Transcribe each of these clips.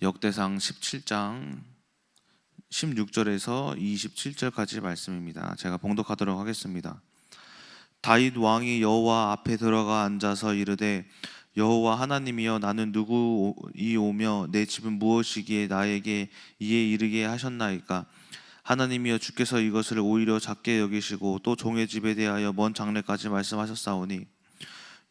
역대상 17장 16절에서 27절까지 말씀입니다. 제가 봉독하도록 하겠습니다. 다윗 왕이 여호와 앞에 들어가 앉아서 이르되 여호와 하나님이여 나는 누구이오며 내 집은 무엇이기에 나에게 이에 이르게 하셨나이까 하나님이여 주께서 이것을 오히려 작게 여기시고 또 종의 집에 대하여 먼 장래까지 말씀하셨사오니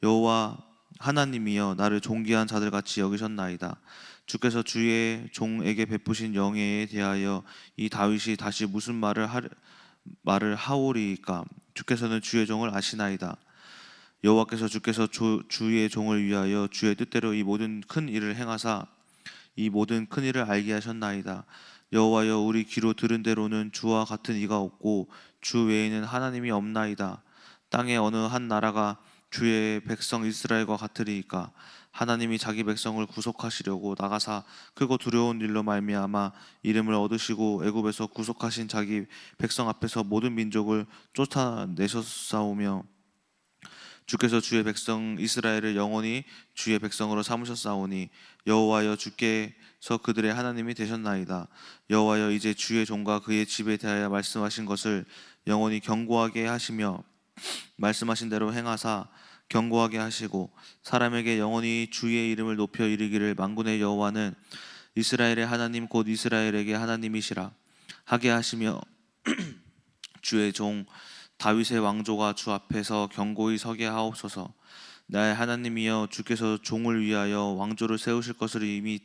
여호와 하나님이여 나를 존귀한 자들 같이 여기셨나이다 주께서 주의 종에게 베푸신 영예에 대하여 이 다윗이 다시 무슨 말을 하, 말을 하오리까? 주께서는 주의 종을 아시나이다. 여호와께서 주께서 주, 주의 종을 위하여 주의 뜻대로 이 모든 큰 일을 행하사 이 모든 큰 일을 알게 하셨나이다. 여호와여 우리 귀로 들은 대로는 주와 같은 이가 없고 주 외에는 하나님이 없나이다. 땅에 어느 한 나라가 주의 백성 이스라엘과 같으리이까? 하나님이 자기 백성을 구속하시려고 나가사 크고 두려운 일로 말미암아 이름을 얻으시고 애굽에서 구속하신 자기 백성 앞에서 모든 민족을 쫓아내셨사오며 주께서 주의 백성 이스라엘을 영원히 주의 백성으로 삼으셨사오니 여호와여 주께서 그들의 하나님이 되셨나이다. 여호와여 이제 주의 종과 그의 집에 대하여 말씀하신 것을 영원히 경고하게 하시며 말씀하신 대로 행하사 경고하게 하시고 사람에게 영원히 주의 이름을 높여 이르기를 만군의 여호와는 이스라엘의 하나님 곧 이스라엘에게 하나님이시라. 하게 하시며 주의 종 다윗의 왕조가 주 앞에서 경고히 서게 하옵소서. 나의 하나님이여 주께서 종을 위하여 왕조를 세우실 것을 이미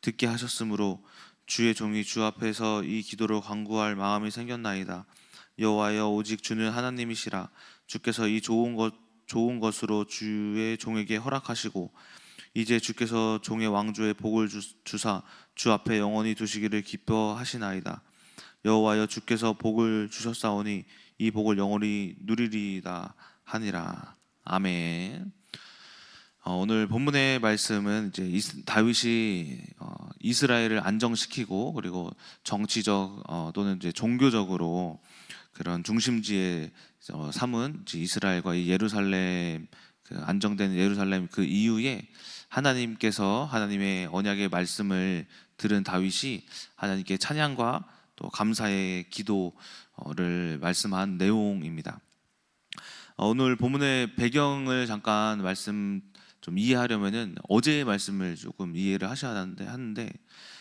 듣게 하셨으므로 주의 종이 주 앞에서 이 기도를 간구할 마음이 생겼나이다 여호와여 오직 주는 하나님이시라. 주께서 이 좋은 것 좋은 것으로 주의 종에게 허락하시고 이제 주께서 종의 왕조의 복을 주, 주사 주 앞에 영원히 두시기를 기뻐하시나이다. 여호와여 주께서 복을 주셨사오니 이 복을 영원히 누리리다 하니라. 아멘. 어, 오늘 본문의 말씀은 이제 다윗이 어, 이스라엘을 안정시키고 그리고 정치적 어, 또는 이제 종교적으로 그런 중심지에 어, 삼은 이제 이스라엘과 이 예루살렘 그 안정된 예루살렘 그 이후에 하나님께서 하나님의 언약의 말씀을 들은 다윗이 하나님께 찬양과 또 감사의 기도를 말씀한 내용입니다. 어, 오늘 본문의 배경을 잠깐 말씀 좀 이해하려면은 어제의 말씀을 조금 이해를 하셔야 하는데 하는데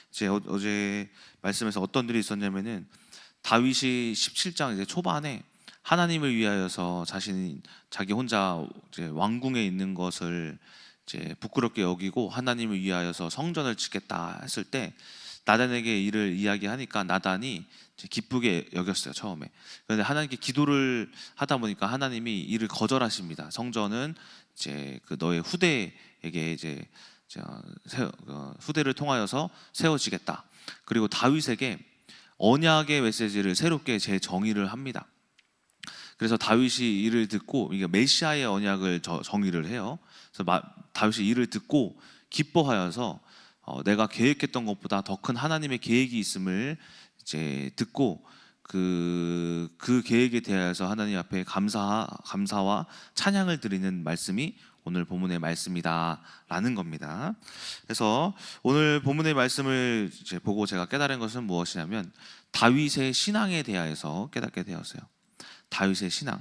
제 어, 어제 말씀에서 어떤 일이 있었냐면은 다윗이 17장 이제 초반에 하나님을 위하여서 자신이 자기 혼자 이제 왕궁에 있는 것을 이제 부끄럽게 여기고 하나님을 위하여서 성전을 짓겠다 했을 때 나단에게 이를 이야기하니까 나단이 기쁘게 여겼어요 처음에. 그런데 하나님께 기도를 하다 보니까 하나님이 이를 거절하십니다. 성전은 이제 그 너의 후대에게 이제 어, 후대를 통하여서 세워지겠다. 그리고 다윗에게 언약의 메시지를 새롭게 재정의를 합니다. 그래서 다윗이 이를 듣고 이게 메시아의 언약을 저- 정의를 해요. 그래서 마- 다윗이 이를 듣고 기뻐하여서 어, 내가 계획했던 것보다 더 큰 하나님의 계획이 있음을 이제 듣고 그, 그 계획에 대해서 하나님 앞에 감사, 감사와 찬양을 드리는 말씀이 오늘 본문의 말씀이다라는 겁니다. 그래서 오늘 본문의 말씀을 보고 제가 깨달은 것은 무엇이냐면 다윗의 신앙에 대하여서 깨닫게 되었어요. 다윗의 신앙.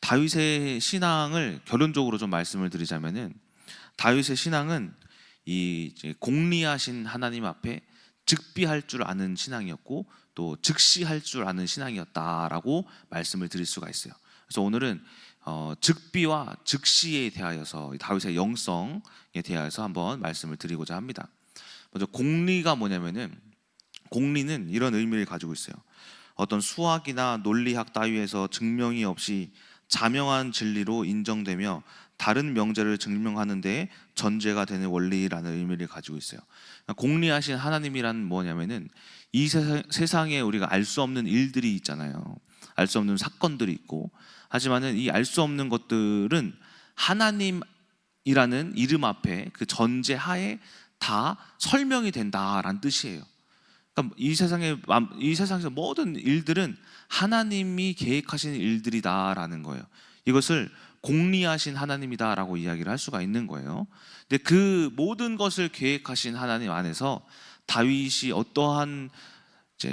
다윗의 신앙을 결론적으로 좀 말씀을 드리자면은 다윗의 신앙은 이 공리하신 하나님 앞에 즉비할 줄 아는 신앙이었고 또 즉시할 줄 아는 신앙이었다라고 말씀을 드릴 수가 있어요. 그래서 오늘은 어, 즉비와 즉시에 대하여서 이 다윗의 영성에 대하여서 한번 말씀을 드리고자 합니다. 먼저 공리가 뭐냐면은 공리는 이런 의미를 가지고 있어요. 어떤 수학이나 논리학 따위에서 증명이 없이 자명한 진리로 인정되며 다른 명제를 증명하는데 전제가 되는 원리라는 의미를 가지고 있어요. 공리하신 하나님이란 뭐냐면은 이 세상, 세상에 우리가 알 수 없는 일들이 있잖아요. 알 수 없는 사건들이 있고 하지만은 이 알 수 없는 것들은 하나님이라는 이름 앞에 그 전제 하에 다 설명이 된다라는 뜻이에요. 그러니까 이 세상에 맘- 이 세상에서 모든 일들은 하나님이 계획하신 일들이다라는 거예요. 이것을 공리하신 하나님이다라고 이야기를 할 수가 있는 거예요. 근데 그 모든 것을 계획하신 하나님 안에서 다윗이 어떠한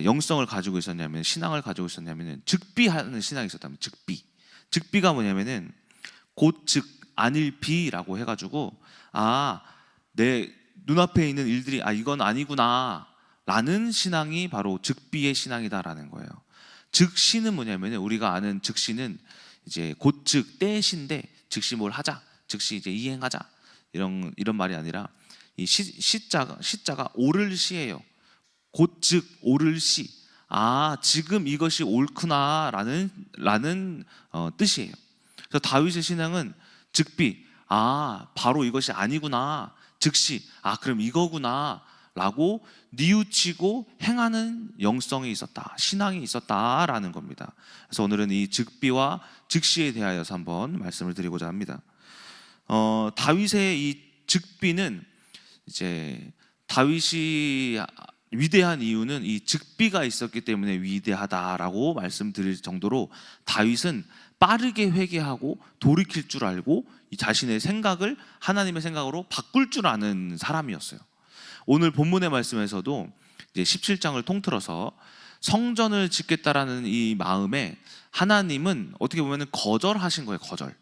영성을 가지고 있었냐면 신앙을 가지고 있었냐면은 즉비하는 신앙이 있었다면 즉비. 즉비가 뭐냐면은 곧 즉 안일비라고 해가지고 아 내 눈앞에 있는 일들이 아 이건 아니구나 라는 신앙이 바로 즉비의 신앙이다라는 거예요. 즉시는 뭐냐면은 우리가 아는 즉시는 이제 곧즉 때신데 즉시 뭘 하자, 즉시 이제 이행하자 이런 이런 말이 아니라 이 시, 시자가 시자가 오를 시예요. 곧즉 오를 시. 아 지금 이것이 옳구나라는 라는 어, 뜻이에요. 그래서 다윗의 신앙은 즉비. 아 바로 이것이 아니구나. 즉시. 아 그럼 이거구나라고 뉘우치고 행하는 영성이 있었다. 신앙이 있었다라는 겁니다. 그래서 오늘은 이 즉비와 즉시에 대하여서 한번 말씀을 드리고자 합니다. 어, 다윗의 이 즉비는 이제 다윗이 위대한 이유는 이 즉비가 있었기 때문에 위대하다라고 말씀드릴 정도로 다윗은 빠르게 회개하고 돌이킬 줄 알고 이 자신의 생각을 하나님의 생각으로 바꿀 줄 아는 사람이었어요. 오늘 본문의 말씀에서도 이제 17장을 통틀어서 성전을 짓겠다라는 이 마음에 하나님은 어떻게 보면 거절하신 거예요, 거절.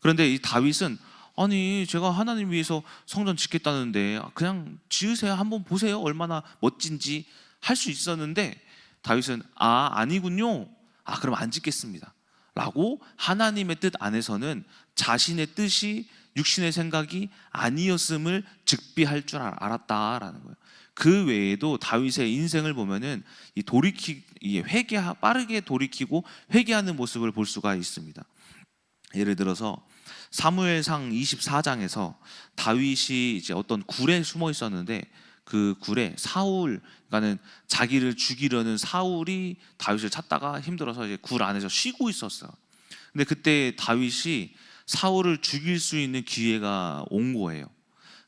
그런데 이 다윗은 아니 제가 하나님 위해서 성전 짓겠다는데 그냥 지으세요. 한번 보세요. 얼마나 멋진지 할 수 있었는데 다윗은 아 아니군요. 아 그럼 안 짓겠습니다. 라고 하나님의 뜻 안에서는 자신의 뜻이 육신의 생각이 아니었음을 즉비할 줄 알- 알았다라는 거예요. 그 외에도 다윗의 인생을 보면은 이 돌이키 이 회개 빠르게 돌이키고 회개하는 모습을 볼 수가 있습니다. 예를 들어서 사무엘상 24장에서 다윗이 이제 어떤 굴에 숨어 있었는데 그 굴에 사울 그러니까는 자기를 죽이려는 사울이 다윗을 찾다가 힘들어서 이제 굴 안에서 쉬고 있었어요. 근데 그때 다윗이 사울을 죽일 수 있는 기회가 온 거예요.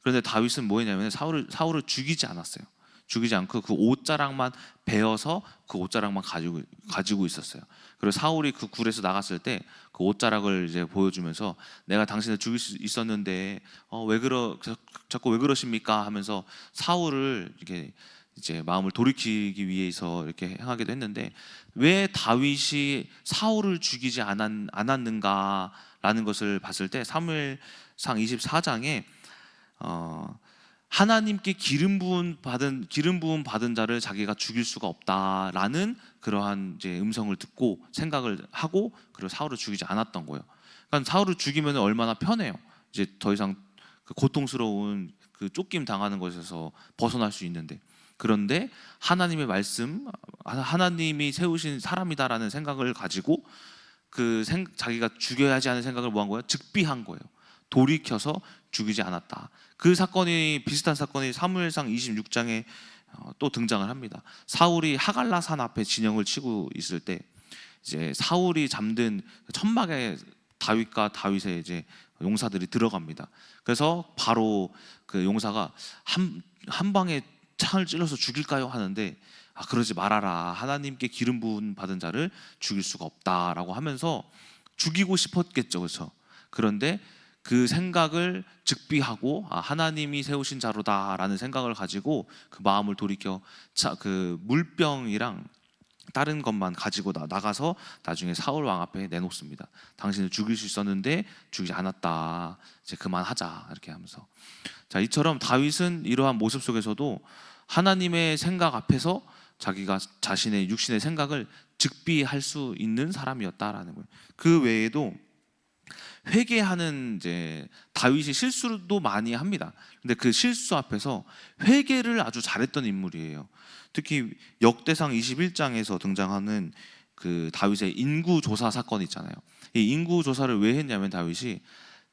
그런데 다윗은 뭐 했냐면 사울을 사울을 죽이지 않았어요. 죽이지 않고 그 옷자락만 베어서 그 옷자락만 가지고 가지고 있었어요. 그리고 사울이 그 굴에서 나갔을 때 그 옷자락을 이제 보여주면서 내가 당신을 죽일 수 있었는데 어, 왜 그러 자- 자꾸 왜 그러십니까? 하면서 사울을 이렇게 이제 마음을 돌이키기 위해서 이렇게 행하기도 했는데 왜 다윗이 사울을 죽이지 않았, 않았는가라는 것을 봤을 때 사무엘상 24장에 어, 하나님께 기름 부음 받은 기름 부음 받은 자를 자기가 죽일 수가 없다라는 그러한 이제 음성을 듣고 생각을 하고 그리고 사울을 죽이지 않았던 거예요. 그러니까 사울을 죽이면 얼마나 편해요. 이제 더 이상 그 고통스러운 그 쫓김 당하는 것에서 벗어날 수 있는데 그런데 하나님의 말씀 하나님이 세우신 사람이다라는 생각을 가지고 그 생, 자기가 죽여야지 하는 생각을 뭐한 거예요? 즉비한 거예요. 돌이켜서 죽이지 않았다. 그 사건이 비슷한 사건이 사무엘상 26장에 어, 또 등장을 합니다. 사울이 하갈라 산 앞에 진영을 치고 있을 때 이제 사울이 잠든 천막에 다윗과 다윗의 이제 용사들이 들어갑니다. 그래서 바로 그 용사가 한, 한 방에 창을 찔러서 죽일까요 하는데 아 그러지 말아라 하나님께 기름 부은 받은 자를 죽일 수가 없다라고 하면서 죽이고 싶었겠죠 그렇죠 그런데 그 생각을 즉비하고 아, 하나님이 세우신 자로다라는 생각을 가지고 그 마음을 돌이켜 자, 그 물병이랑 다른 것만 가지고 나, 나가서 나중에 사울 왕 앞에 내놓습니다. 당신을 죽일 수 있었는데 죽이지 않았다. 이제 그만하자 이렇게 하면서 자 이처럼 다윗은 이러한 모습 속에서도 하나님의 생각 앞에서 자기가 자신의 육신의 생각을 즉비할 수 있는 사람이었다라는 거예요. 그 외에도 회개하는 이제 다윗이 실수도 많이 합니다. 근데 그 실수 앞에서 회개를 아주 잘했던 인물이에요. 특히 역대상 21장에서 등장하는 그 다윗의 인구 조사 사건 있잖아요. 이 인구 조사를 왜 했냐면 다윗이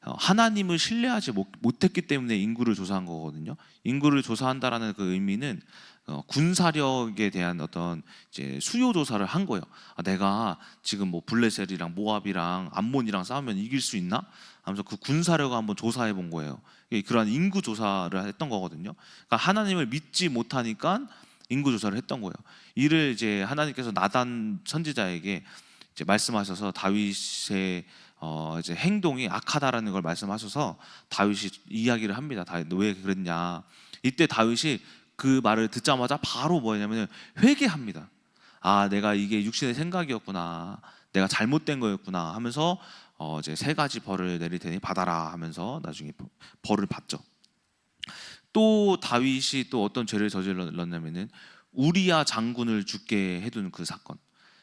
어, 하나님을 신뢰하지 못- 못했기 때문에 인구를 조사한 거거든요. 인구를 조사한다라는 그 의미는 어, 군사력에 대한 어떤 이제 수요 조사를 한 거예요. 아, 내가 지금 뭐 블레셋이랑 모압이랑 암몬이랑 싸우면 이길 수 있나? 하면서 그 군사력을 한번 조사해 본 거예요. 그러한 인구 조사를 했던 거거든요. 그러니까 하나님을 믿지 못하니까 인구 조사를 했던 거예요. 이를 이제 하나님께서 나단 선지자에게 이제 말씀하셔서 다윗의 어 이제 행동이 악하다라는 걸 말씀하셔서 다윗이 이야기를 합니다. 다윗 너왜 그랬냐? 이때 다윗이 그 말을 듣자마자 바로 뭐냐면 회개합니다. 아, 내가 이게 육신의 생각이었구나. 내가 잘못된 거였구나 하면서 어 이제 세 가지 벌을 내릴 테니 받아라 하면서 나중에 벌- 벌을 받죠. 또 다윗이 또 어떤 죄를 저질렀냐면은 우리야 장군을 죽게 해둔 그 사건.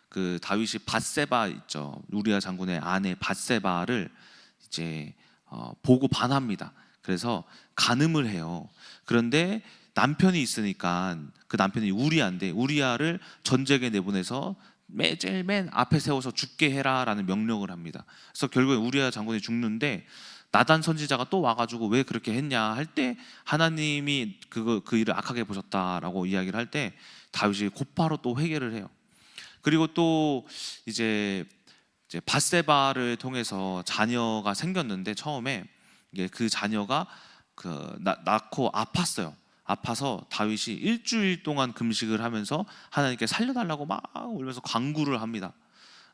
그 다윗이 바세바 있죠. 우리야 장군의 아내 바세바를 이제 어, 보고 반합니다. 그래서 간음을 해요. 그런데 남편이 있으니까 그 남편이 우리야인데 우리야를 전쟁에 내보내서 매 제일 맨 앞에 세워서 죽게 해라라는 명령을 합니다. 그래서 결국에 우리야 장군이 죽는데 나단 선지자가 또 와가지고 왜 그렇게 했냐 할 때 하나님이 그거 그 일을 악하게 보셨다라고 이야기를 할 때 다윗이 곧바로 또 회개를 해요. 그리고 또 이제 이제 바세바를 통해서 자녀가 생겼는데 처음에 그 자녀가 그 나- 낳고 아팠어요. 아파서 다윗이 일주일 동안 금식을 하면서 하나님께 살려달라고 막 울면서 강구를 합니다.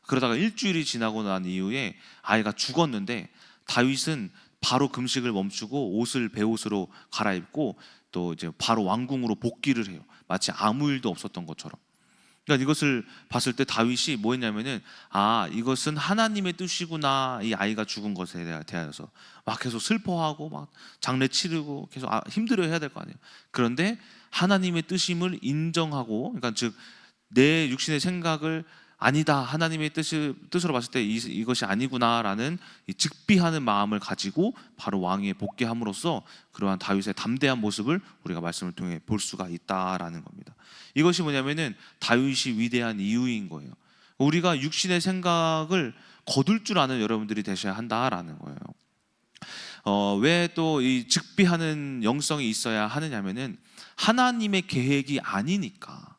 그러다가 일주일이 지나고 난 이후에 아이가 죽었는데 다윗은 바로 금식을 멈추고 옷을 베옷으로 갈아입고 또 이제 바로 왕궁으로 복귀를 해요. 마치 아무 일도 없었던 것처럼. 그러니까 이것을 봤을 때 다윗이 뭐 했냐면은 아 이것은 하나님의 뜻이구나 이 아이가 죽은 것에 대하- 대하여서 막 계속 슬퍼하고 막 장례 치르고 계속 아, 힘들어 해야 될 거 아니에요. 그런데 하나님의 뜻임을 인정하고 그러니까 즉 내 육신의 생각을 아니다 하나님의 뜻을 뜻으로 봤을 때 이, 이것이 아니구나라는 이 즉비하는 마음을 가지고 바로 왕위에 복귀함으로써 그러한 다윗의 담대한 모습을 우리가 말씀을 통해 볼 수가 있다라는 겁니다. 이것이 뭐냐면은 다윗이 위대한 이유인 거예요. 우리가 육신의 생각을 거둘 줄 아는 여러분들이 되셔야 한다라는 거예요. 어, 왜 또 이 즉비하는 영성이 있어야 하느냐면은 하나님의 계획이 아니니까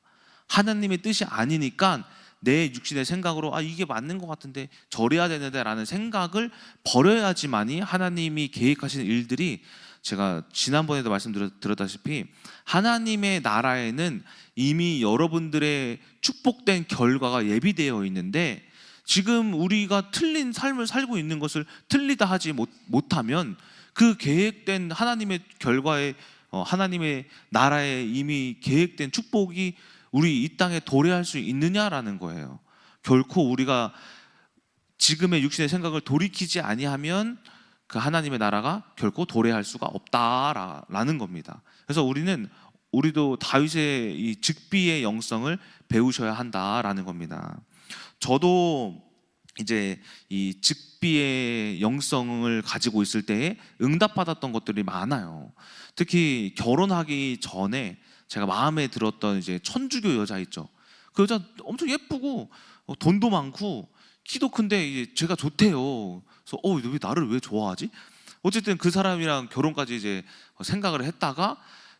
하나님의 뜻이 아니니까 내 육신의 생각으로 아 이게 맞는 것 같은데 저래야 되는데라는 생각을 버려야지만이 하나님이 계획하시는 일들이 제가 지난번에도 말씀드렸다시피 하나님의 나라에는 이미 여러분들의 축복된 결과가 예비되어 있는데 지금 우리가 틀린 삶을 살고 있는 것을 틀리다 하지 못, 못하면 그 계획된 하나님의 결과에 어, 하나님의 나라에 이미 계획된 축복이 우리 이 땅에 도래할 수 있느냐라는 거예요. 결코 우리가 지금의 육신의 생각을 돌이키지 아니하면 그 하나님의 나라가 결코 도래할 수가 없다라는 겁니다. 그래서 우리는 우리도 다윗의 이 즉비의 영성을 배우셔야 한다라는 겁니다. 저도 이제 이 즉비의 영성을 가지고 있을 때에 응답받았던 것들이 많아요. 특히 결혼하기 전에 제가 마음에 들었던 이제 천주교 여자 있죠. 그 여자 엄청 예쁘고 어, 돈도 많고 키도 큰데 이제 제가 좋대요. 그래서 어, 왜 나를 왜 좋아하지? 어쨌든 그 사람이랑 결혼까지 이제 생각을 했다가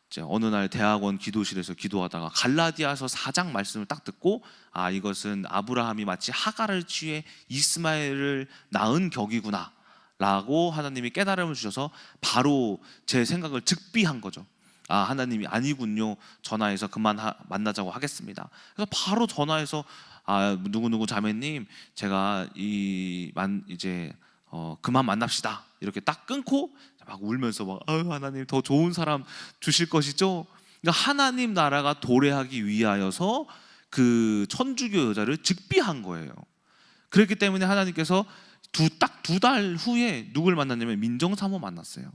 이제 어느 날 대학원 기도실에서 기도하다가 갈라디아서 4장 말씀을 딱 듣고 아 이것은 아브라함이 마치 하가를 취해 이스마엘을 낳은 격이구나 라고 하나님이 깨달음을 주셔서 바로 제 생각을 즉비한 거죠 아 하나님이 아니군요 전화해서 그만 하- 만나자고 하겠습니다 그래서 바로 전화해서 아 누구 누구 자매님 제가 이 만 이제 어, 그만 만납시다 이렇게 딱 끊고 막 울면서 막 아유 하나님 더 좋은 사람 주실 것이죠. 그러니까 하나님 나라가 도래하기 위하여서 그 천주교 여자를 즉비한 거예요. 그렇기 때문에 하나님께서 두 딱 두 달 후에 누굴 만났냐면 민정사모 만났어요.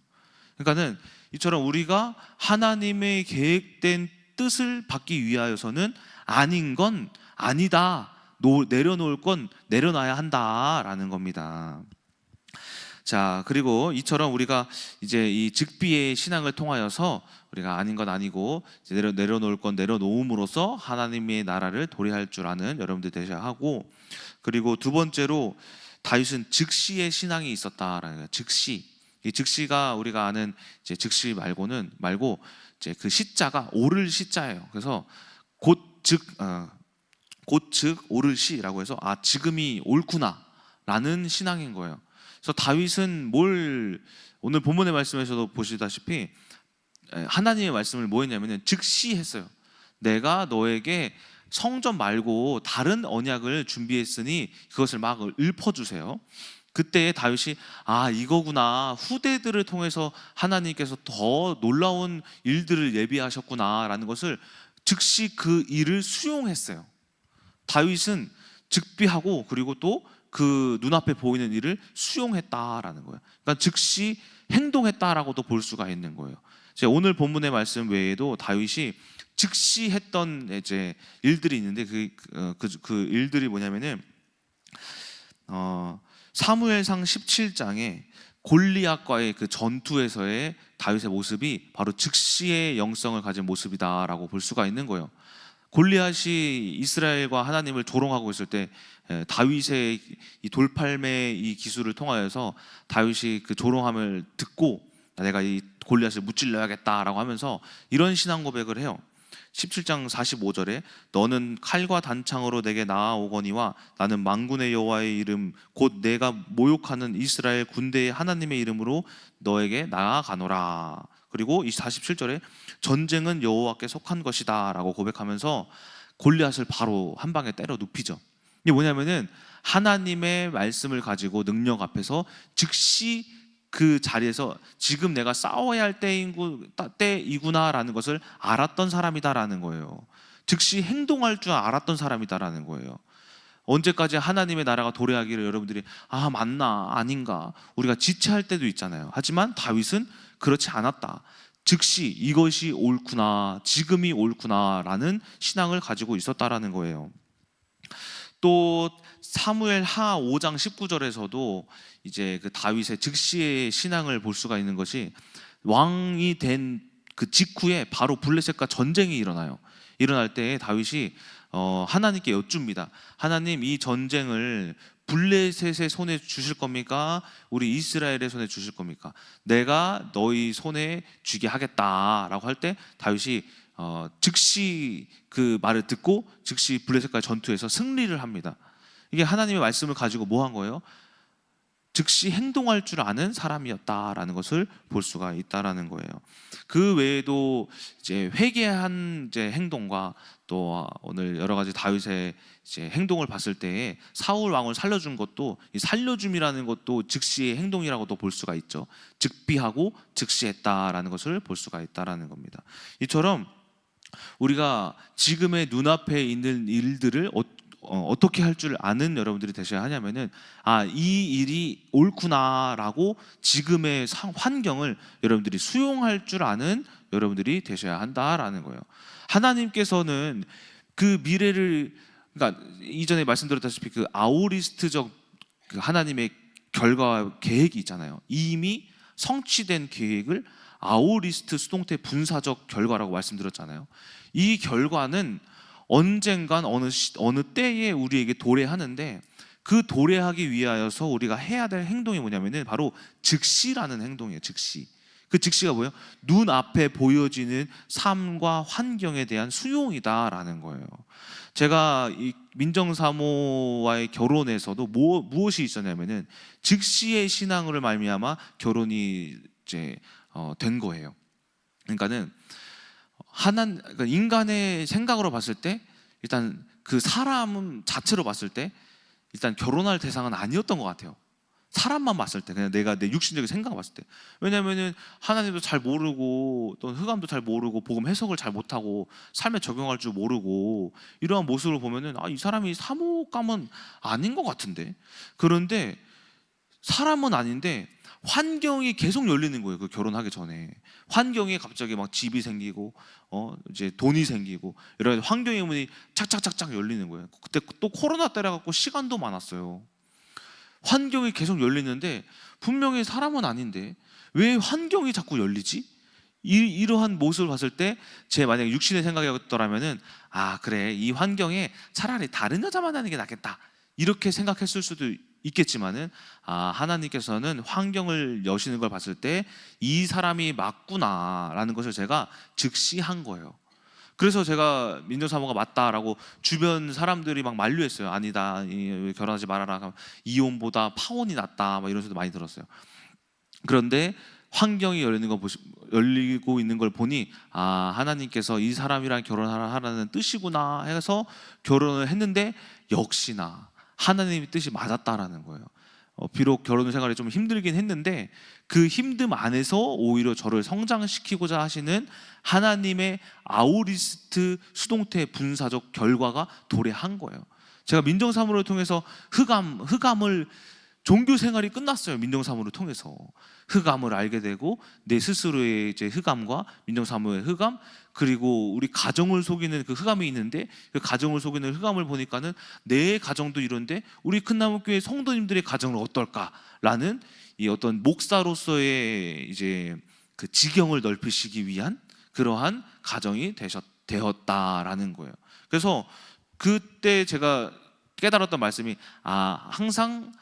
그러니까는 이처럼 우리가 하나님의 계획된 뜻을 받기 위하여서는 아닌 건 아니다. 노- 내려놓을 건 내려놔야 한다라는 겁니다. 자, 그리고 이처럼 우리가 이제 이 즉비의 신앙을 통하여서 우리가 아닌 건 아니고 내려 내려놓을 건 내려놓음으로써 하나님의 나라를 도래할 줄 아는 여러분들 되셔야 하고 그리고 두 번째로 다윗은 즉시의 신앙이 있었다라는 거예요. 즉시. 이 즉시가 우리가 아는 이제 즉시 말고는 말고 이제 그 시자가 오를 시자예요. 그래서 곧즉 어, 곧즉 오를 시라고 해서 아 지금이 옳구나라는 신앙인 거예요. 그래서 다윗은 뭘 오늘 본문의 말씀에서도 보시다시피 에, 하나님의 말씀을 뭐 했냐면은 즉시 했어요. 내가 너에게 성전 말고 다른 언약을 준비했으니 그것을 막 읊어 주세요. 그때 다윗이 아 이거구나 후대들을 통해서 하나님께서 더 놀라운 일들을 예비하셨구나라는 것을 즉시 그 일을 수용했어요. 다윗은 즉비하고 그리고 또 그 눈앞에 보이는 일을 수용했다라는 거예요. 그러니까 즉시 행동했다라고도 볼 수가 있는 거예요. 오늘 본문의 말씀 외에도 다윗이 즉시 했던 이제 일들이 있는데 그, 그, 그, 그 일들이 뭐냐면은 어, 사무엘상 17장에 골리앗과의 그 전투에서의 다윗의 모습이 바로 즉시의 영성을 가진 모습이다라고 볼 수가 있는 거예요. 골리앗이 이스라엘과 하나님을 조롱하고 있을 때 에, 다윗의 이 돌팔매 이 기술을 통하여서 다윗이 그 조롱함을 듣고 내가 이 골리앗을 무찔러야겠다라고 하면서 이런 신앙 고백을 해요. 17장 45절에 너는 칼과 단창으로 내게 나아오거니와 나는 만군의 여호와의 이름 곧 내가 모욕하는 이스라엘 군대의 하나님의 이름으로 너에게 나아가노라. 그리고 이 47절에 전쟁은 여호와께 속한 것이다라고 고백하면서 골리앗을 바로 한 방에 때려 눕히죠. 이게 뭐냐면은 하나님의 말씀을 가지고 능력 앞에서 즉시 그 자리에서 지금 내가 싸워야 할 때인구, 때이구나라는 것을 알았던 사람이다라는 거예요. 즉시 행동할 줄 알았던 사람이다라는 거예요. 언제까지 하나님의 나라가 도래하기를 여러분들이 아 맞나 아닌가 우리가 지체할 때도 있잖아요. 하지만 다윗은 그렇지 않았다. 즉시 이것이 옳구나 지금이 옳구나라는 신앙을 가지고 있었다라는 거예요. 또 사무엘 하 5장 19절에서도 이제 그 다윗의 즉시의 신앙을 볼 수가 있는 것이 왕이 된 그 직후에 바로 블레셋과 전쟁이 일어나요. 일어날 때 다윗이 어, 하나님께 여쭙니다. 하나님 이 전쟁을 블레셋의 손에 주실 겁니까? 우리 이스라엘의 손에 주실 겁니까? 내가 너희 손에 쥐게 하겠다라고 할 때 다윗이 어, 즉시 그 말을 듣고 즉시 블레셋과의 전투에서 승리를 합니다. 이게 하나님의 말씀을 가지고 뭐 한 거예요? 즉시 행동할 줄 아는 사람이었다라는 것을 볼 수가 있다라는 거예요. 그 외에도 이제 회개한 이제 행동과 또 오늘 여러 가지 다윗의 이제 행동을 봤을 때 사울 왕을 살려준 것도 이 살려줌이라는 것도 즉시의 행동이라고도 볼 수가 있죠. 즉비하고 즉시했다라는 것을 볼 수가 있다라는 겁니다. 이처럼 우리가 지금의 눈앞에 있는 일들을 어, 떻게 할 줄 아는 여러분들이 되셔야 하냐면은 아 이 일이 옳구나라고 지금의 상, 환경을 여러분들이 수용할 줄 아는 여러분들이 되셔야 한다라는 거예요. 하나님께서는 그 미래를 그러니까 이전에 말씀드렸다시피 그 아우리스트적 그 하나님의 결과 계획이 있잖아요. 이미 성취된 계획을 아우리스트 수동태 분사적 결과라고 말씀드렸잖아요. 이 결과는 언젠간 어느 시, 어느 때에 우리에게 도래하는데 그 도래하기 위하여서 우리가 해야 될 행동이 뭐냐면은 바로 즉시라는 행동이에요. 즉시. 그 즉시가 뭐예요? 눈 앞에 보여지는 삶과 환경에 대한 수용이다라는 거예요. 제가 이 민정사모와의 결혼에서도 뭐, 무엇이 있었냐면은 즉시의 신앙으로 말미암아 결혼이 이제 어, 된 거예요. 그러니까는 하나 그러니까 인간의 생각으로 봤을 때 일단 그 사람 자체로 봤을 때 일단 결혼할 대상은 아니었던 것 같아요. 사람만 봤을 때 그냥 내가 내 육신적인 생각 봤을 때 왜냐하면은 하나님도 잘 모르고 또 흑암도 잘 모르고 복음 해석을 잘 못하고 삶에 적용할 줄 모르고 이러한 모습을 보면은 아 이 사람이 사모감은 아닌 것 같은데 그런데 사람은 아닌데 환경이 계속 열리는 거예요. 그 결혼하기 전에 환경에 갑자기 막 집이 생기고 어 이제 돈이 생기고 이런 환경의 문이 착착착착 열리는 거예요. 그때 또 코로나 때라 갖고 시간도 많았어요. 환경이 계속 열리는데 분명히 사람은 아닌데 왜 환경이 자꾸 열리지? 이, 이러한 모습을 봤을 때 제 만약에 육신의 생각이었더라면은 아 그래 이 환경에 차라리 다른 여자 만나는 게 낫겠다 이렇게 생각했을 수도 있겠지만은 아 하나님께서는 환경을 여시는 걸 봤을 때 이 사람이 맞구나라는 것을 제가 즉시 한 거예요. 그래서 제가 민정사모가 맞다라고 주변 사람들이 막 만류했어요. 아니다, 이, 결혼하지 말아라. 이혼보다 파혼이 낫다. 막 이런 소리도 많이 들었어요. 그런데 환경이 열리는 거 보시, 열리고 있는 걸 보니 아 하나님께서 이 사람이랑 결혼하라는 뜻이구나 해서 결혼을 했는데 역시나 하나님의 뜻이 맞았다라는 거예요. 어, 비록 결혼 생활이 좀 힘들긴 했는데 그 힘듦 안에서 오히려 저를 성장시키고자 하시는 하나님의 아우리스트 수동태 분사적 결과가 도래한 거예요. 제가 민정사무를 통해서 흑암 흑암을 종교 생활이 끝났어요. 민정사무를 통해서 흑암을 알게 되고 내 스스로의 이제 흑암과 민정사무의 흑암 그리고 우리 가정을 속이는 그 흑암이 있는데 그 가정을 속이는 흑암을 보니까는 내 가정도 이런데 우리 큰나무교회 성도님들의 가정은 어떨까라는 이 어떤 목사로서의 이제 그 지경을 넓히시기 위한 그러한 가정이 되셨 되었다라는 거예요. 그래서 그때 제가 깨달았던 말씀이 아 항상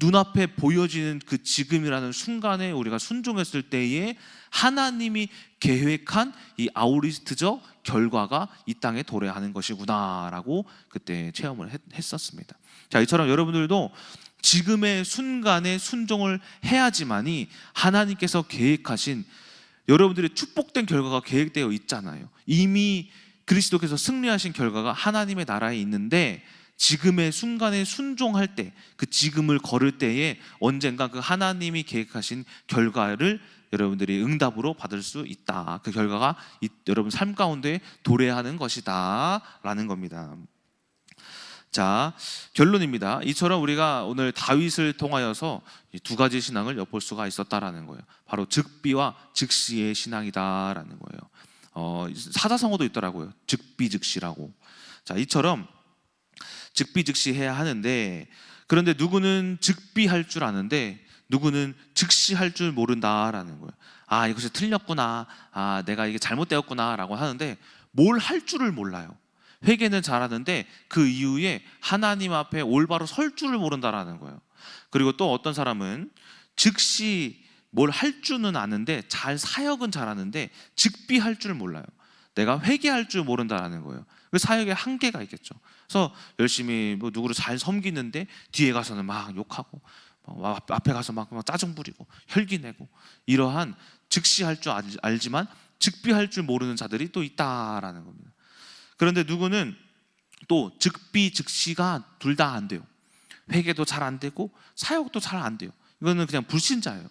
눈앞에 보여지는 그 지금이라는 순간에 우리가 순종했을 때에 하나님이 계획한 이 아우리스트적 결과가 이 땅에 도래하는 것이구나라고 그때 체험을 했, 했었습니다. 자, 이처럼 여러분들도 지금의 순간에 순종을 해야지만이 하나님께서 계획하신 여러분들의 축복된 결과가 계획되어 있잖아요. 이미 그리스도께서 승리하신 결과가 하나님의 나라에 있는데 지금의 순간에 순종할 때, 그 지금을 걸을 때에 언젠가 그 하나님이 계획하신 결과를 여러분들이 응답으로 받을 수 있다. 그 결과가 이- 여러분 삶 가운데 도래하는 것이다 라는 겁니다. 자, 결론입니다. 이처럼 우리가 오늘 다윗을 통하여서 이두 가지 신앙을 엿볼 수가 있었다라는 거예요. 바로 즉비와 즉시의 신앙이다라는 거예요. 어, 사자성어도 있더라고요. 즉비즉시라고. 자, 이처럼 즉비즉시 해야 하는데 그런데 누구는 즉비할 줄 아는데 누구는 즉시 할 줄 모른다라는 거예요. 아, 이것이 틀렸구나. 아, 내가 이게 잘못되었구나라고 하는데 뭘 할 줄을 몰라요. 회개는 잘하는데 그 이후에 하나님 앞에 올바로 설 줄을 모른다라는 거예요. 그리고 또 어떤 사람은 즉시 뭘 할 줄은 아는데 잘 사역은 잘하는데 즉비할 줄 몰라요. 내가 회개할 줄 모른다라는 거예요. 그 사역에 한계가 있겠죠. 그래서 열심히 뭐 누구를 잘 섬기는데 뒤에 가서는 막 욕하고 뭐 앞- 앞에 가서 막, 막 짜증 부리고 혈기 내고 이러한 즉시할 줄 알- 알지만 즉비할 줄 모르는 자들이 또 있다라는 겁니다. 그런데 누구는 또 즉비 즉시가 둘 다 안 돼요. 회개도 잘 안 되고 사역도 잘 안 돼요. 이거는 그냥 불신자예요.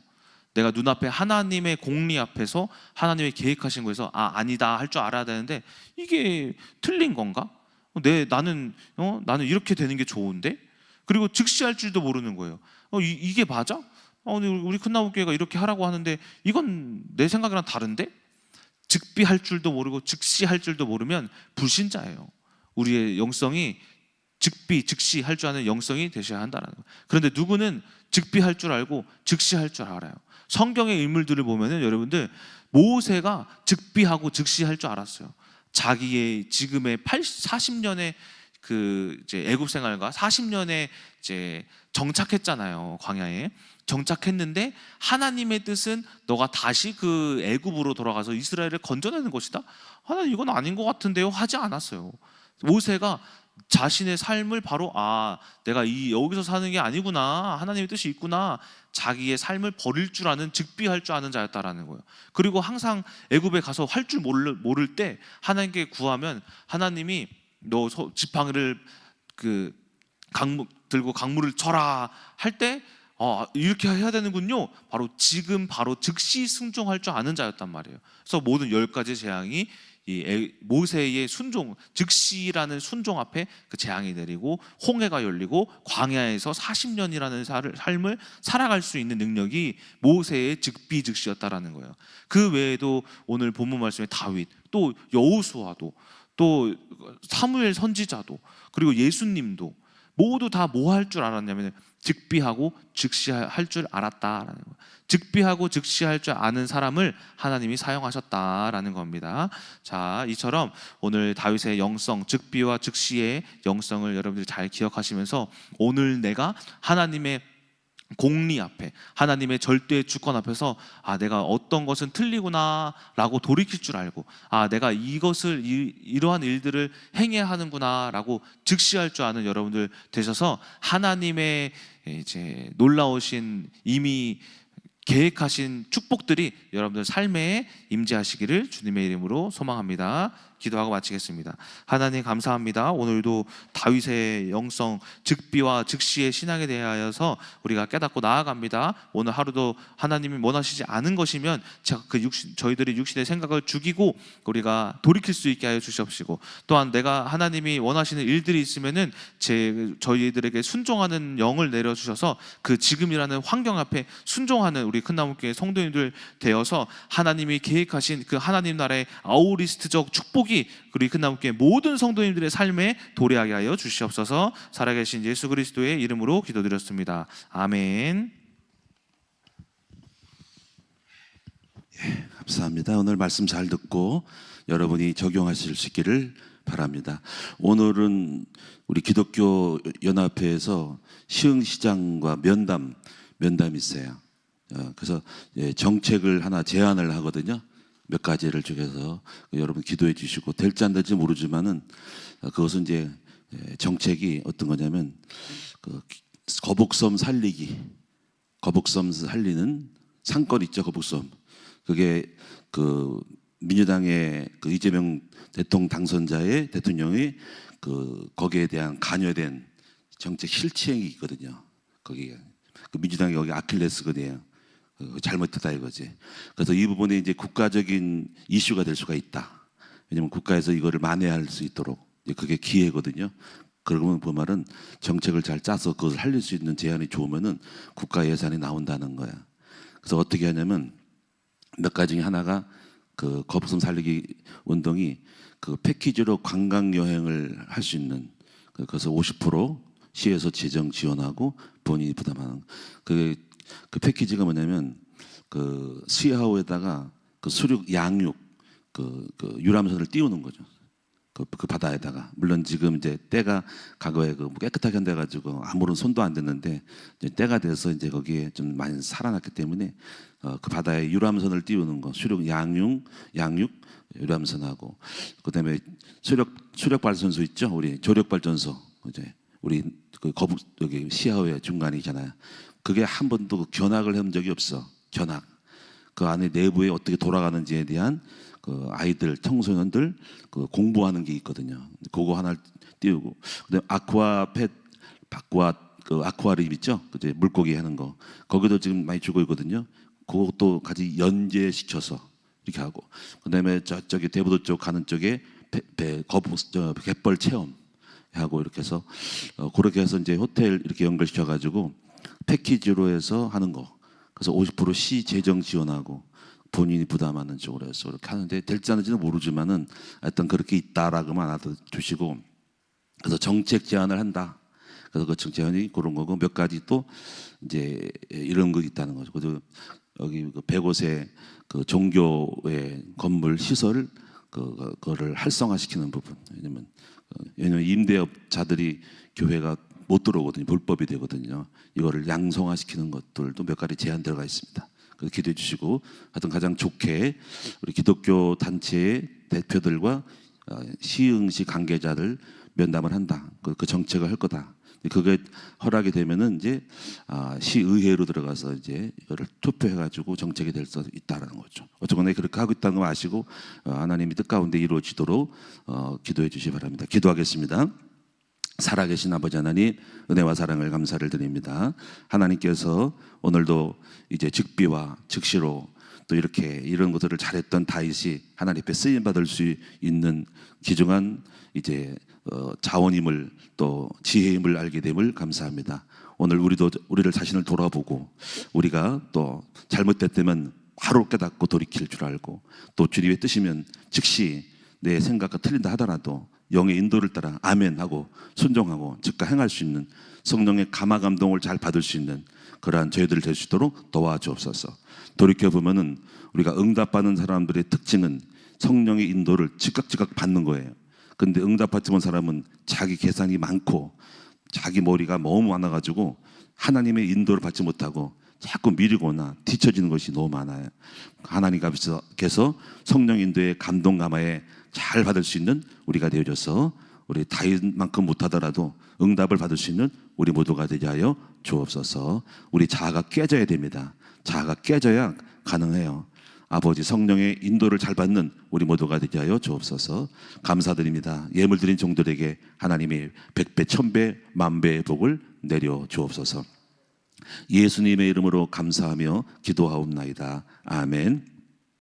내가 눈앞에 하나님의 공리 앞에서 하나님의 계획하신 거에서 아 아니다 할 줄 알아야 되는데 이게 틀린 건가? 어, 내 나는 어 나는 이렇게 되는 게 좋은데 그리고 즉시할 줄도 모르는 거예요. 어 이, 이게 맞아? 어 우리 큰나무교회가 이렇게 하라고 하는데 이건 내 생각이랑 다른데 즉비할 줄도 모르고 즉시할 줄도 모르면 불신자예요. 우리의 영성이 즉비 즉시 할 줄 아는 영성이 되셔야 한다는 거예요. 그런데 누구는 즉비할 줄 알고 즉시할 줄 알아요. 성경의 인물들을 보면은 여러분들 모세가 즉비하고 즉시할 줄 알았어요. 자기의 지금의 80, 40년의 그 이제 애굽 생활과 40년의 이제 정착했잖아요. 광야에. 정착했는데 하나님의 뜻은 너가 다시 그 애굽으로 돌아가서 이스라엘을 건져내는 것이다. 하나님 이건 아닌 것 같은데요. 하지 않았어요. 모세가 자신의 삶을 바로 아 내가 이 여기서 사는 게 아니구나 하나님의 뜻이 있구나 자기의 삶을 버릴 줄 아는 즉비할 줄 아는 자였다라는 거예요. 그리고 항상 애굽에 가서 할 줄 모를, 모를 때 하나님께 구하면 하나님이 너 소- 지팡이를 그 강무 들고 강물을 쳐라 할때 어, 이렇게 해야 되는군요. 바로 지금 바로 즉시 순종할 줄 아는 자였단 말이에요. 그래서 모든 열 가지 재앙이 이 에- 모세의 순종, 즉시라는 순종 앞에 그 재앙이 내리고 홍해가 열리고 광야에서 40년이라는 삶을 살아갈 수 있는 능력이 모세의 즉비 즉시였다라는 거예요. 그 외에도 오늘 본문 말씀에 다윗, 또 여호수아도, 또 사무엘 선지자도, 그리고 예수님도 모두 다 뭐 할 줄 알았냐면 즉비하고 즉시할 줄 알았다라는 거예요. 즉비하고 즉시할 줄 아는 사람을 하나님이 사용하셨다라는 겁니다. 자, 이처럼 오늘 다윗의 영성, 즉비와 즉시의 영성을 여러분들이 잘 기억하시면서 오늘 내가 하나님의 공리 앞에 하나님의 절대 주권 앞에서 아 내가 어떤 것은 틀리구나라고 돌이킬 줄 알고 아 내가 이것을 이, 이러한 일들을 행해야 하는구나라고 즉시할 줄 아는 여러분들 되셔서 하나님의 이제 놀라우신 이미 계획하신 축복들이 여러분들 삶에 임재하시기를 주님의 이름으로 소망합니다. 기도하고 마치겠습니다. 하나님 감사합니다. 오늘도 다윗의 영성 즉비와 즉시의 신앙에 대하여서 우리가 깨닫고 나아갑니다. 오늘 하루도 하나님이 원하시지 않은 것이면 그 육신 저희들이 육신의 생각을 죽이고 우리가 돌이킬 수 있게 하여 주시옵시고 또한 내가 하나님이 원하시는 일들이 있으면은 제 저희들에게 순종하는 영을 내려 주셔서 그 지금이라는 환경 앞에 순종하는 우리 큰나무교회 성도님들 되어서 하나님이 계획하신 그 하나님 나라의 아우리스트적 축복이 우리 큰나무교회 모든 성도님들의 삶에 도래하게 하여 주시옵소서. 살아계신 예수 그리스도의 이름으로 기도드렸습니다. 아멘. 감사합니다. 오늘 말씀 잘 듣고 여러분이 적용하실 수 있기를 바랍니다. 오늘은 우리 기독교 연합회에서 시흥시장과 면담 면담이 있어요. 어, 그래서 예, 정책을 하나 제안을 하거든요. 몇 가지를 쪽에서 여러분 기도해 주시고 될지 안 될지 모르지만은 어, 그것은 이제 예, 정책이 어떤 거냐면 그 거북섬 살리기 거북섬 살리는 상권 있죠 거북섬 그게 그 민주당의 그 이재명 대통령 당선자의 대통령이 그 거기에 대한 관여된 정책 실체행이 있거든요. 거기에 그 민주당이 여기 아킬레스건이에요. 그 잘못했다 이거지. 그래서 이 부분이 이제 국가적인 이슈가 될 수가 있다. 왜냐면 국가에서 이거를 만회할 수 있도록 그게 기회거든요. 그러면 그 말은 정책을 잘 짜서 그것을 살릴 수 있는 제안이 좋으면은 국가 예산이 나온다는 거야. 그래서 어떻게 하냐면 몇 가지 중에 하나가 그 거북섬 살리기 운동이 그 패키지로 관광 여행을 할 수 있는 그- 그래서 50% 시에서 재정 지원하고 본인이 부담하는 그, 그 패키지가 뭐냐면 그 시하우에다가 그 수륙 양육 그, 그 유람선을 띄우는 거죠. 그, 그 바다에다가. 물론 지금 이제 때가 과거에 그 깨끗하게 한데 가지고 아무런 손도 안 댔는데 이제 때가 돼서 이제 거기에 좀 많이 살아났기 때문에 어, 그 바다에 유람선을 띄우는 거 수륙 양육 양육 유람선하고. 그다음에 수력 수력 발전소 있죠? 우리 조력 발전소. 이제 우리 그 거북 여기 시하우의 중간이잖아요 그게 한 번도 그 견학을 한 적이 없어 견학 그 안에 내부에 어떻게 돌아가는지에 대한 그 아이들 청소년들 그 공부하는 게 있거든요. 그거 하나 띄우고 그다음 아쿠아 펫 바쿠아 그 아쿠아리움 있죠. 그제 물고기 하는 거 거기도 지금 많이 주고 있거든요. 그것도 같이 연계시켜서 이렇게 하고 그다음에 저쪽에 대부도 쪽 가는 쪽에 배, 배 거북 저 갯벌 체험 하고 이렇게 해서 어, 그렇게 해서 이제 호텔 이렇게 연결시켜 가지고 패키지로 해서 하는 거. 그래서 50%시 재정 지원하고 본인이 부담하는 쪽으로 해서 이렇게 하는데 될지 안 될지는 모르지만은 하여튼 그렇게 있다라고만 알아두시고 그래서 정책 제안을 한다. 그래서 그 정책 제안이 그런 거고 몇 가지 또 이제 이런 거 있다는 거죠. 그래서 여기 그 100곳의 그 종교의 건물 시설 그 그거를 활성화시키는 부분. 왜냐면 어, 왜냐면 임대업자들이 교회가 못 들어오거든요. 불법이 되거든요. 이거를 양성화시키는 것들도 몇 가지 제안 들어가 있습니다. 그 기도해 주시고 하여튼 가장 좋게 우리 기독교 단체의 대표들과 어, 시흥시 관계자들 면담을 한다. 그, 그 정책을 할 거다. 그게 허락이 되면은 이제 아, 시의회로 들어가서 이제 이거를 투표해가지고 정책이 될 수 있다라는 거죠. 어쨌거나 그렇게 하고 있다는 거 아시고 어, 하나님이 뜻 가운데 이루어지도록 어, 기도해 주시기 바랍니다. 기도하겠습니다. 살아계신 아버지 하나님 은혜와 사랑을 감사를 드립니다. 하나님께서 오늘도 이제 즉비와 즉시로 또 이렇게 이런 것들을 잘했던 다윗이 하나님 앞에 쓰임 받을 수 있는 귀중한 이제 어, 자원임을 또 지혜임을 알게 됨을 감사합니다. 오늘 우리도 우리를 자신을 돌아보고 우리가 또 잘못됐다면 바로 깨닫고 돌이킬 줄 알고 또 주님의 뜻이면 즉시 내 생각과 틀린다 하더라도 영의 인도를 따라 아멘 하고 순종하고 즉각 행할 수 있는 성령의 감화 감동을 잘 받을 수 있는 그러한 저희들 될 수 있도록 도와주옵소서. 돌이켜 보면은 우리가 응답받는 사람들의 특징은 성령의 인도를 즉각 즉각 받는 거예요. 근데 응답받지 못한 사람은 자기 계산이 많고 자기 머리가 너무 많아가지고 하나님의 인도를 받지 못하고 자꾸 미루거나 뒤처지는 것이 너무 많아요. 하나님께서 성령 인도의 감동 감화에 잘 받을 수 있는 우리가 되어져서 우리 다윗만큼 못하더라도 응답을 받을 수 있는 우리 모두가 되게 하여 주옵소서. 우리 자아가 깨져야 됩니다. 자아가 깨져야 가능해요. 아버지 성령의 인도를 잘 받는 우리 모두가 되게 하여 주옵소서. 감사드립니다. 예물 드린 종들에게 하나님이 백배, 천배, 만배의 복을 내려 주옵소서. 예수님의 이름으로 감사하며 기도하옵나이다. 아멘.